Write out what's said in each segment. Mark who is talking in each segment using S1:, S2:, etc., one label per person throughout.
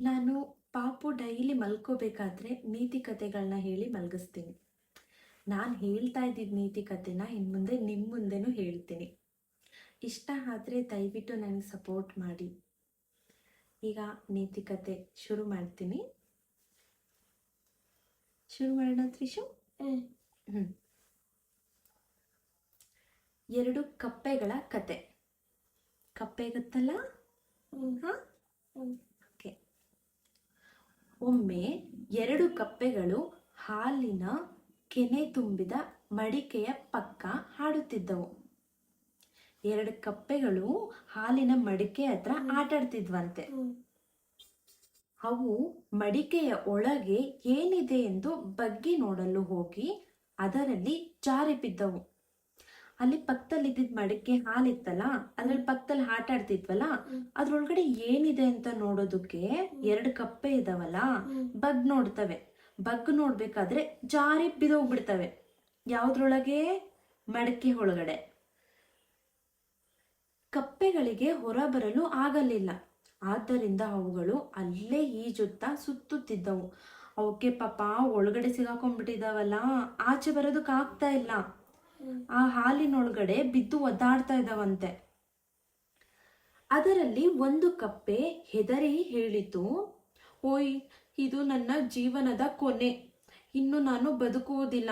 S1: ನಾನು ಪಾಪು ಡೈಲಿ ಮಲ್ಕೋಬೇಕಾದ್ರೆ ನೀತಿ ಕಥೆಗಳನ್ನ ಹೇಳಿ ಮಲಗಿಸ್ತೀನಿ. ನಾನು ಹೇಳ್ತಾ ಇದ್ದಿದ್ದ ನೀತಿ ಕಥೆನ ಇನ್ನು ಮುಂದೆ ನಿಮ್ಮ ಮುಂದೆನೂ ಹೇಳ್ತೀನಿ. ಇಷ್ಟ ಆದರೆ ದಯವಿಟ್ಟು ನನಗೆ ಸಪೋರ್ಟ್ ಮಾಡಿ. ಈಗ ನೀತಿ ಕತೆ ಶುರು ಮಾಡ್ತೀನಿ. ಶುರು ಮಾಡೋಣ ತ್ರಿಶು? ಹ್ಞೂ ಎರಡು ಕಪ್ಪೆಗಳ ಕತೆ ಕಪ್ಪೆ ಗೊತ್ತಲ್ಲ ಹಾಂ? ಒಮ್ಮೆ ಎರಡು ಕಪ್ಪೆಗಳು ಹಾಲಿನ ಕೆನೆ ತುಂಬಿದ ಮಡಿಕೆಯ ಪಕ್ಕ ಹಾಡುತ್ತಿದ್ದವು. ಎರಡು ಕಪ್ಪೆಗಳು ಹಾಲಿನ ಮಡಿಕೆ ಹತ್ರ ಆಟಾಡ್ತಿದ್ವಂತೆ. ಅವು ಮಡಿಕೆಯ ಒಳಗೆ ಏನಿದೆ ಎಂದು ಬಗ್ಗಿ ನೋಡಲು ಹೋಗಿ ಅದರಲ್ಲಿ ಜಾರಿ ಬಿದ್ದವು. ಅಲ್ಲಿ ಪಕ್ಕದಲ್ಲಿ ಇದ್ದಿದ್ ಮಡಕೆ ಹಾಲಿತ್ತಲ್ಲ ಅದ್ರಲ್ಲಿ ಪಕ್ಕದಲ್ಲಿ ಆಟ ಆಡ್ತಿದ್ವಲ್ಲ ಅದ್ರೊಳಗಡೆ ಏನಿದೆ ಅಂತ ನೋಡೋದಕ್ಕೆ ಎರಡು ಕಪ್ಪೆ ಇದಾವಲ್ಲ ಬಗ್ ನೋಡ್ತವೆ. ಬಗ್ ನೋಡ್ಬೇಕಾದ್ರೆ ಜಾರಿ ಬಿದೋಗ್ಬಿಡ್ತವೆ. ಯಾವ್ದ್ರೊಳಗೆ? ಮಡಕೆ ಒಳಗಡೆ. ಕಪ್ಪೆಗಳಿಗೆ ಹೊರ ಬರಲು ಆಗಲಿಲ್ಲ. ಆದ್ದರಿಂದ ಅವುಗಳು ಅಲ್ಲೇ ಈಜುತ್ತಾ ಸುತ್ತುತ್ತಿದ್ದವು. ಅವಕ್ಕೆ ಪಾಪ ಒಳಗಡೆ ಸಿಗಾಕೊಂಡ್ಬಿಟ್ಟಿದಾವಲ್ಲ ಆಚೆ ಬರೋದಕ್ಕೆ ಆಗ್ತಾ ಇಲ್ಲ. ಆ ಹಾಲಿನೊಳಗಡೆ ಬಿದ್ದು ಒದ್ದಾಡ್ತಾ ಇದ್ದಾವಂತೆ. ಅದರಲ್ಲಿ ಒಂದು ಕಪ್ಪೆ ಹೆದರಿ ಹೇಳಿತು, ಓಯ್, ಇದು ನನ್ನ ಜೀವನದ ಕೊನೆ. ಇನ್ನು ನಾನು ಬದುಕುವುದಿಲ್ಲ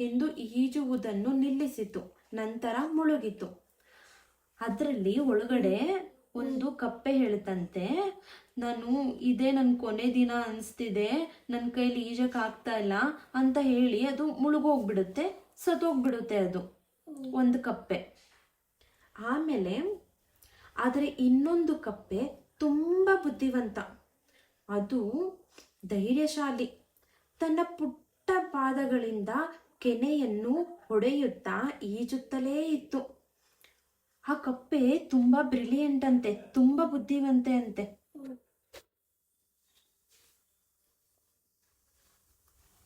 S1: ಎಂದು ಈಜುವುದನ್ನು ನಿಲ್ಲಿಸಿತು. ನಂತರ ಮುಳುಗಿತು. ಅದರಲ್ಲಿ ಒಳಗಡೆ ಒಂದು ಕಪ್ಪೆ ಹೇಳ್ತಂತೆ. ನಾನು ಇದೇ ನನ್ನ ಕೊನೆ ದಿನ ಅನಿಸ್ತಿದೆ. ನನ್ನ ಕೈಲಿ ಈಜಕ್ಕೆ ಆಗ್ತಾ ಇಲ್ಲ ಅಂತ ಹೇಳಿ ಅದು ಮುಳುಗೋಗ್ಬಿಡುತ್ತೆ. ಸತ್ತೋಗ್ಬಿಡುತ್ತೆ ಅದು. ಒಂದು ಕಪ್ಪೆ. ಆಮೇಲೆ ಆದರೆ ಇನ್ನೊಂದು ಕಪ್ಪೆ ತುಂಬ ಬುದ್ಧಿವಂತ. ಅದು ಧೈರ್ಯಶಾಲಿ. ತನ್ನ ಪುಟ್ಟ ಪಾದಗಳಿಂದ ಕೆನೆಯನ್ನು ಹೊಡೆಯುತ್ತಾ ಈಜುತ್ತಲೇ ಇತ್ತು. ಆ ಕಪ್ಪೆ ತುಂಬಾ ಬ್ರಿಲಿಯಂಟ್ ಅಂತೆ, ತುಂಬಾ ಬುದ್ಧಿವಂತೆ ಅಂತೆ.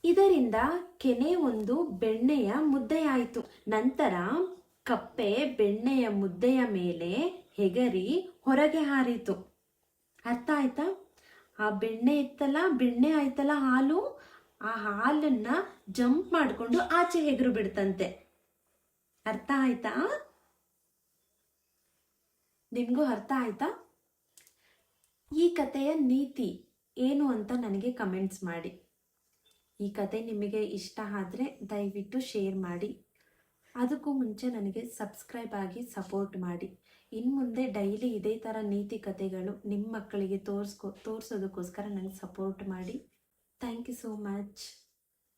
S1: ಇದರಿಂದ ಕೆನೆ ಒಂದು ಬೆಣ್ಣೆಯ ಮುದ್ದೆಯಾಯಿತು. ನಂತರ ಕಪ್ಪೆ ಬೆಣ್ಣೆಯ ಮುದ್ದೆಯ ಮೇಲೆ ಹೆಗರಿ ಹೊರಗೆ ಹಾರಿತು. ಅರ್ಥ ಆಯ್ತಾ? ಆ ಬೆಣ್ಣೆ ಇತ್ತಲ್ಲ, ಬೆಣ್ಣೆ ಆಯ್ತಲ್ಲ ಹಾಲು? ಆ ಹಾಲನ್ನ ಜಂಪ್ ಮಾಡಿಕೊಂಡು ಆಚೆ ಹೆಗರು ಬಿಡ್ತಂತೆ. ಅರ್ಥ ಆಯ್ತಾ? ನಿಮಗೂ ಅರ್ಥ ಆಯ್ತಾ? ಈ ಕಥೆಯ ನೀತಿ ಏನು ಅಂತ ನನಗೆ ಕಮೆಂಟ್ಸ್ ಮಾಡಿ. ಈ ಕತೆ ನಿಮಗೆ ಇಷ್ಟ ಆದರೆ ದಯವಿಟ್ಟು ಶೇರ್ ಮಾಡಿ. ಅದಕ್ಕೂ ಮುಂಚೆ ನನಗೆ ಸಬ್ಸ್ಕ್ರೈಬ್ ಆಗಿ ಸಪೋರ್ಟ್ ಮಾಡಿ. ಇನ್ನು ಮುಂದೆ ಡೈಲಿ ಇದೇ ಥರ ನೀತಿ ಕಥೆಗಳು ನಿಮ್ಮ ಮಕ್ಕಳಿಗೆ ತೋರಿಸ್ಕೊ, ತೋರಿಸೋದಕ್ಕೋಸ್ಕರ ನನಗೆ ಸಪೋರ್ಟ್ ಮಾಡಿ. Thank you so much